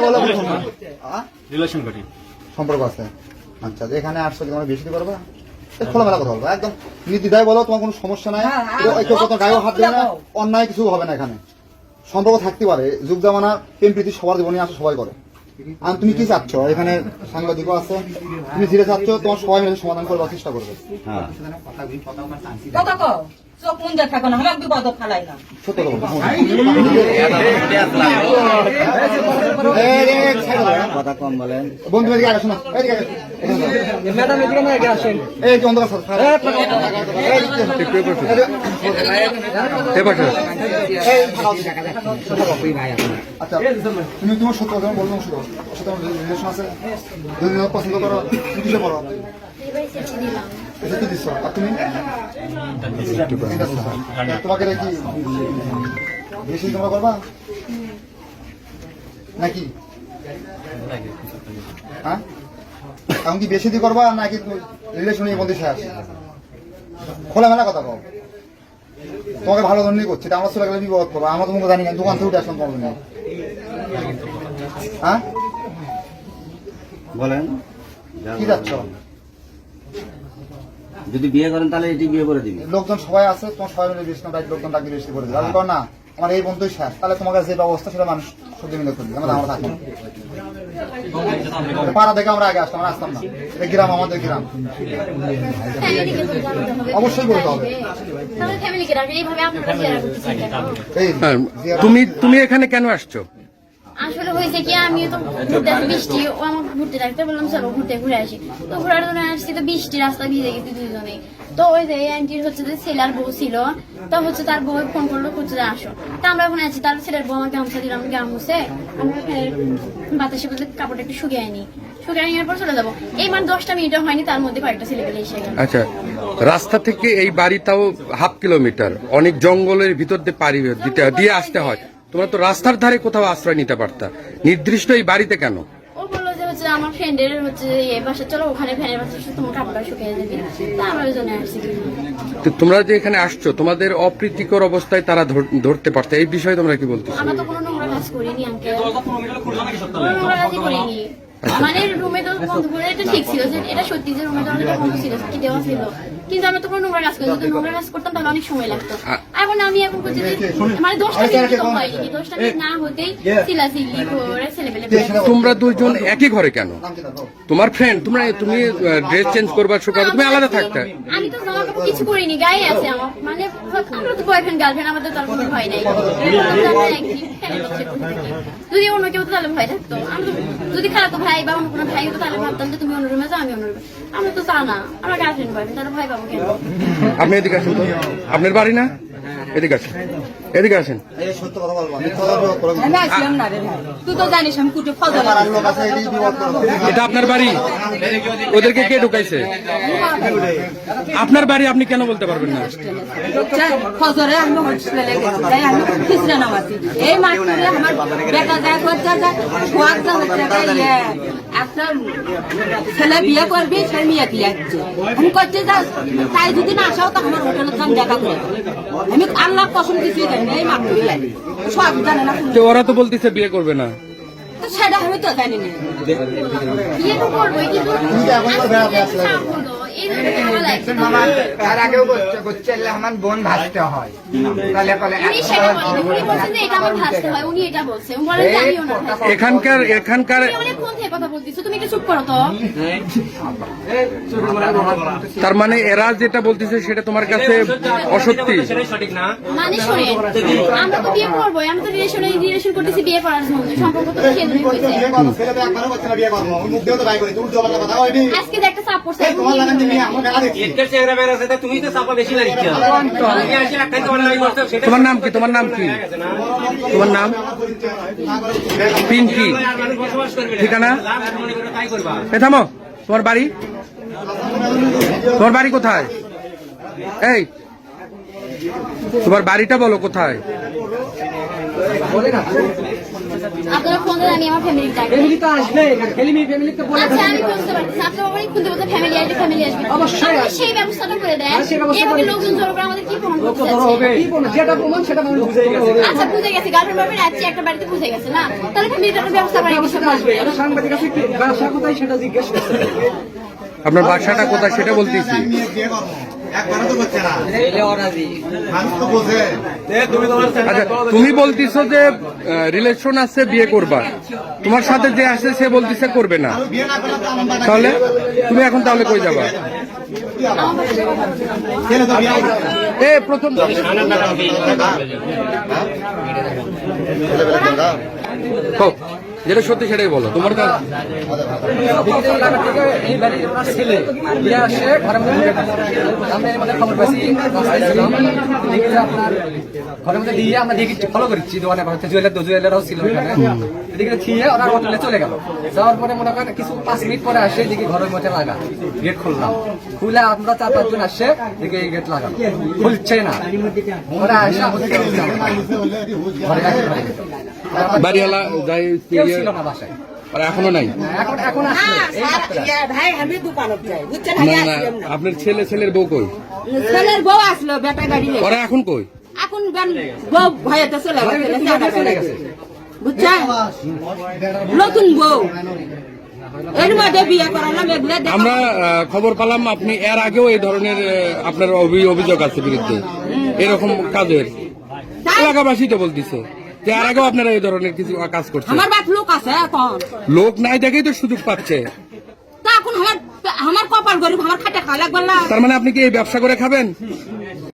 বলো? রিলেশন করি সম্পর্ক। আছে। আচ্ছা এখানে আসছো কি তোমার বেশি দিতে খোলামেলা কথা বলব একদম বলো তোমার কোনো সমস্যা নাই। হ্যাঁ, হ্যাঁ, কেউ- কেউ কত গায়েও হাত দেবে না অন্যায় কিছু হবে না এখানে। সম্পর্ক থাকতে পারে যুগ জামানা প্রেম প্রীতি সবার জীবনে আসে সবাই করে। আর তুমি কি চাচ্ছ? এখানে সাংবাদিকও আছে। তুমি ধীরে চাচ্ছ তোমার সবাই মিলে সমাধান করার চেষ্টা করবে। কথা কও। চোখ থাকো না বিপদ ফালাই না। কথা কম বলেন বন্ধু এদিকে ম্যাডাম এদিকে না আসেন। এই কি অন্ধকার তুমি তোমার সত্য কথা বলব সত্য সত্য রিলেশন আছে? যদি পছন্দ করো কিসে পড়ো? তোমাকে কি বেশি তোমরা করবা নাকি হ্যাঁ এখন কি বেশি দিয়ে করবা নাকি রিলেশনের মধ্যে শেষ খোলামেলা কথা বল তোমাকে ভালো ধরনের করছে তা আমরা চলে গেলে বিপদ করব আমরা তোমাকে জানি না দোকান থেকে উঠে আসলাম তোমার হ্যাঁ? বলেন। কি যাচ্ছ? যদি বিয়ে করেন তাহলে এটি বিয়ে করে দিবি। লোকজন সবাই আছে তোমার সবাই মিলে বেশি না লোকজন ডাকি বেশি করে দেবে। আমি কর না আমার এই বন্ধুই শেষ। তাহলে তোমার কাছে যে ব্যবস্থা সেটা মানুষ সহ্য মিলে করবে আমরা আমরা থাকব পাড়া থেকে আমরা আগে আসতাম আমরা আসতাম না। এই গ্রাম আমাদের গ্রাম। অবশ্যই বলতে হবে। তুমি তুমি এখানে কেন আসছো? আসলে হয়েছে কি আমি তো ঘুরতে বৃষ্টি, ও আমাকে ঘুরতে ডাকতে বললাম, চলো ঘুরতে ঘুরে আসি। তো ঘোরার জন্য আসছি, তো বৃষ্টি, রাস্তা ভিজে গেছি দুজনেই। তো ওই যে আন্টির হচ্ছে যে ছেলের বউ ছিল, তো হচ্ছে তার বউ ফোন করল হচ্ছে যে, আসো। তা আমরা ওখানে আছি, তার ছেলের বউ আমাকে গামছা দিলাম গামুছে আমরা বাতাসে বলতে কাপড়টা একটু শুকিয়ে আনি। শুকিয়ে নেওয়ার পর চলে যাব। এই দশটা মিনিটও হয়নি, তার মধ্যে কয়েকটা ছেলে পেলে এসে আচ্ছা রাস্তা থেকে এই বাড়িটাও হাফ কিলোমিটার, অনেক জঙ্গলের ভিতর দিয়ে পাড়ি দিতে, দিয়ে আসতে হয়। তোমরা তো রাস্তার ধারে কোথাও আশ্রয় নিতে পারতা। নির্দিষ্ট এই বাড়িতে কেন? ও বলল যে হচ্ছে আমার ফ্রেন্ডের হচ্ছে এ বাসা চলো ওখানে ফ্যানের বাসা তোমার কাপড়টা শুকিয়ে যাবে। তা আমরা জন্য আসছি। তো তোমরা যে এখানে আসছো তোমাদের অপ্রীতিকর অবস্থায় তারা ধর- ধরতে পারতো। এই বিষয়ে তোমরা কি বলতে আমরা তো কোনো নোংরা কাজ করিনি আঙ্কেল নোংরা কাজই করিনি। মানে রুমে তো বন্ধ করে এটা ঠিক ছিল যে এটা সত্যি যে রুমে দরজা বন্ধ ছিল কি দেওয়া ছিল। কিন্তু আমরা তো কোনো নোংরা কাজ করি যদি নোংরা কাজ করতাম তাহলে অনেক সময় লাগতো। এখন আমি এখন করছি যে মানে দশটা মিনিট তো হয়নি দশটা মিনিট না হতেই চিলাচিল্লি করে ছেলেপেলে তোমরা দুজন একই ঘরে কেন? তোমার ফ্রেন্ড তোমরা তুমি ড্রেস চেঞ্জ করবার শুকাবে তুমি আলাদা থাকতে। আমি তো জামা কাপড় কিছু করিনি গায়ে আছে আমার। মানে আমরা তো বয়ফ্রেন্ড গার্লফ্রেন্ড আমাদের তার কোনো ভয় নাই। যদি অন্য কেউ তো তাহলে ভয় থাকতো। আমরা তো যদি খারাপ ভাই বা অন্য কোনো ভাই হতো, তাহলে ভাবতাম যে তুমি অন্য যাও, আমি অন্য রুমে আমরা তো তা না। আমরা গার্লফ্রেন্ড বয়ফ্রেন্ড তাহলে ভয় পাবো কেন? আপনি এদিকে আসুন আপনার বাড়ি না? এদিকে আসেন। এদিকে আসেন। এটি আপনার বাড়ি? ওদেরকে কে ঢুকাইছে? আপনার বাড়ি আপনি কেন বলতে পারবেন না? ফজরে আমি হোস্টেলে গেছি। তাই আমি খিচড়া নামাছি এই মাঠে আমার বেটা যায় করতে যায় সোয়াদ হচ্ছে একটা ছেলে বিয়ে করবি সেই মেয়েকে যাচ্ছে আমি করছি তাই যদি না আসাও তো আমার হোটেলের থাম দেখা করে আমি আল্লাহ কসম কিছুই জানি এই মাত্র সব জানে না তো ওরা তো বলতেছে বিয়ে করবে না। তো সেটা আমি তো জানি না। বিয়ে তো করবোই কিন্তু তার আগেও আমার বোন ভাসতে হয় তাহলে হয়। এখানকার এখানকার তুমি অনেকক্ষণ থেকে কথা বলতেছো তুমি একটু চুপ করো তো তার মানে এরা যেটা বলতেছে সেটা তোমার কাছে অসত্যি মানে আমরা তো বিয়ে করবোই আমরা তো রিলেশন করতেছি বিয়ে করার জন্য সম্পর্ক তো সেজন্যই হয়েছে বিয়ে করব, ছেলে তো একবারও করছে না বিয়ে করব। ওই মুখ দিয়েও তো বাই করি, তুই উল্টো পাল্টা কথা কইবি। আজকে একটা এই তোমার নামে কি? তোমার নাম কি? তোমার নাম পিঙ্কি। ঠিকানা? থামো। তোমার বাড়ি? তোমার বাড়ি কোথায়? এই তোমার বাড়িটা বলো কোথায়? আপনারা ফোন বলতে আমি আমার ফ্যামিলি ডাকি ফ্যামিলি তো আসবে ফ্যামিলি ফ্যামিলি তো বলে আচ্ছা আমি বুঝতে পারছি আপনি বাবারই খুলতে বলতে ফ্যামিলি আসবে ফ্যামিলি আসবে। অবশ্যই সেই ব্যবস্থাটা করে দেন। সেই ব্যবস্থা করে লোকজন জড়ো করে আমাদের কি প্রমাণ করতে হবে কি বলব যেটা প্রমাণ সেটা প্রমাণ বুঝে গেছে আচ্ছা বুঝে গেছে। গার্লফ্রেন্ড বাবার রাখছি একটা বাড়িতে বুঝে গেছে না? তাহলে ফ্যামিলিটা ব্যবস্থা করে আসবে। এটা সাংবাদিক আছে কি? ব্যবসা কোথায় সেটা জিজ্ঞেস করতে আপনার বাসাটা কোথায় সেটা বলতেছি। আচ্ছা তুমি বলতিছো যে রিলেশন আছে বিয়ে করবা। তোমার সাথে যে আসে সে বলতিছে করবে না। তাহলে? তুমি এখন তাহলে কই যাবা। এ প্রথম হোক, যেটা সত্যি সেটাই বলো তোমার ঘরের মধ্যে দিয়ে আমরা দেখি ফলো করছি দোকানে ঘরে জুয়েলার জুয়েলারও ছিল এদিকে ওরা হোটেলে চলে গেল যাওয়ার পরে মনে করেন কিছু পাঁচ মিনিট পরে আসে দেখি ঘরের মধ্যে লাগা গেট খুললাম খুলে আমরা চার পাঁচজন আসে দেখি এই গেট খুলছে না ওরা আসে ঘরে। বাড়িওয়ালা যাই কেউ ছিল না বাসায়। এখনও নাই? এখন এখন আসছে। এই মাত্র। ভাই আমি দোকানত যাই। বুঝছেন না না আপনার ছেলে ছেলের বউ কই? ছেলের বউ আসলো বেটা গাড়ি ওরা এখন কই? এখন বউ ভয়েতে চলে গেছে। বুঝছেন? নতুন বউ। আমরা খবর পেলাম আপনি এর আগেও এই ধরনের আপনার অভি- অভিযোগ আছে বিরুদ্ধে। এরকম কাজের। এলাকাবাসী তো বলতেছে। এর আগেও আপনারা এই ধরনের কিছু কাজ করছেন। আমার বাপ লোক আছে এখন। লোক নাই দেখেই তো সুযোগ পাচ্ছে। তা এখন আমার আমার কপাল গরিব আমার খাটে খাওয়া লাগবে না। তার মানে আপনি কি এই ব্যবসা করে খাবেন?